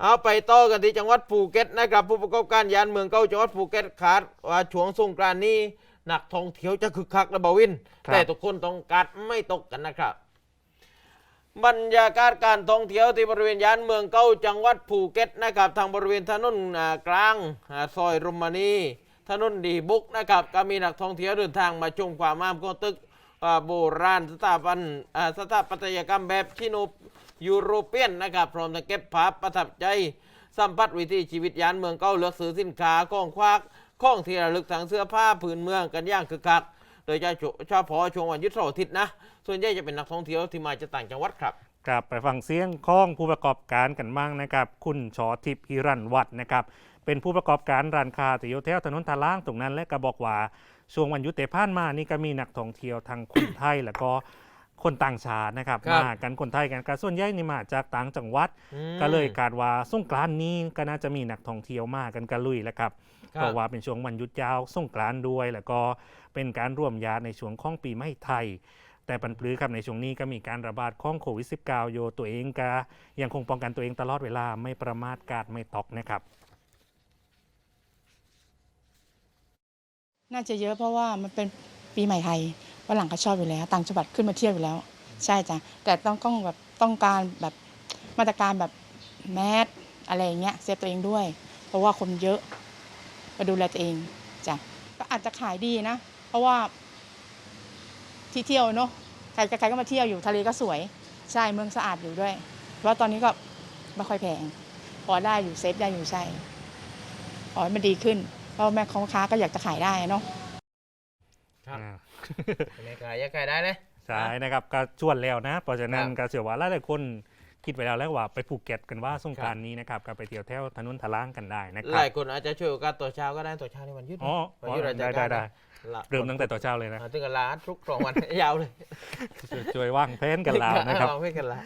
เอาไปต่อกันที่จังหวัดภูเก็ตนะครับผู้ประกอบการยานเมืองเก่าจังหวัดภูเก็ตคาดว่าช่วงสงกรานต์นี้นักท่องเที่ยวจะคึกคักและบาวิน ครับ แต่ทุกคนต้องกัดไม่ตกกันนะครับ บรรยากาศการท่องเที่ยวที่บริเวณยานเมืองเก่าจังหวัดภูเก็ตนะครับทางบริเวณถนนอ่ากลางอ่าซอยรุมมานีถนนดีบุกนะครับก็มีนักท่องเที่ยวเดินทางมาชมความงามของตึกอ่าโบราณสถาปันอ่าสถาปัตยกรรมแบบชิโน ยูโรเปียนนะครับพร้อมทั้งเก็บภาพประทับใจสัมผัสวิถีชีวิตยานเมืองเก่าเลือกซื้อสินค้าของควักของที่ระลึกทางเสื้อผ้าพื้นเมืองกันอย่างคึกคักโดยเฉพาะพอช่วงวันยุดเสาร์อาทิตย์นะ ส่วนใหญ่จะเป็นนักท่องเที่ยวที่มาจากต่างจังหวัดครับกลับไปฟังเสียงของผู้ประกอบการกันบ้างนะครับ คุณชอทิพย์ฮิรันวัฒน์นะครับ เป็นผู้ประกอบการร้านค้าที่อยู่แถวถนนทาล่างตรงนั้นและก็บอกว่าช่วงวันยุดเตผ่านมานี่ก็มีนักท่องเที่ยวทั้งคนไทย แล้วก็ คนต่างชาตินะครับครับ มากันคนไทยกันก็ส่วนใหญ่นี่มาจากต่างจังหวัด อืมก็เลยคาดว่าสงกรานต์นี้ก็น่าจะมีนักท่องเที่ยวมากันกระลุยแหละครับครับเพราะว่าเป็นช่วงวันหยุดยาวสงกรานต์ด้วย แล้วก็เป็นการร่วมญาติในช่วงของปีใหม่ไทย แต่ปันปลือครับในช่วงนี้ก็มีการระบาดของโควิด -19 โยตัวเองก็ยังคงป้องกันตัวเองตลอดเวลาไม่ประมาทกาดไม่ตกนะครับ น่าจะเยอะเพราะว่ามันเป็นปีใหม่ไทย ฝรั่งก็ชอบอยู่แล้ว ต่างจังหวัดขึ้นมาเที่ยวอยู่แล้ว ใช่จ้ะแต่ต้องต้องแบบต้องการแบบมาตรการแบบแมสอะไรอย่างเงี้ยเซฟตัวเองด้วย เพราะว่าคนเยอะมาดูแลตัวเองจ้ะก็อาจจะขายดีนะ เพราะว่าที่เที่ยวเนอะใครใครก็มาเที่ยวอยู่ทะเลก็สวย ใช่เมืองสะอาดอยู่ด้วย เพราะตอนนี้ก็ไม่ค่อยแพงพอได้อยู่เซฟได้อยู่ใช่ขอให้มันดีขึ้น เพราะแม่ของค้าก็อยากจะขายได้เนาะ ครับ อ่าไม่ขายยังขายได้เลย ใช่นะครับก็ชวนแล้วนะ เพราะฉะนั้นครับ ก็เชื่อว่าหลายๆคนคิดไว้แล้วแล้วว่าไปภูเก็ตกันว่าสงกรารนี้นะครับก็ไปเที่ยวแถวถนนทะล่างกันได้นะคหรับลายคนอาจจะช่วยโอกาสตัวเช้าก็ได้ตัวเช้าในวันหยุดอ๋อวันหยุดราชได้การได้ได้ละเริ่มตั้งแต่ต่อนเช้าเลยนะอ่าถึงกับลาทุกสองวัน ยาวเลยช่วยช่วยว่างเพนกันแล้วนะครับวางไว้กันละ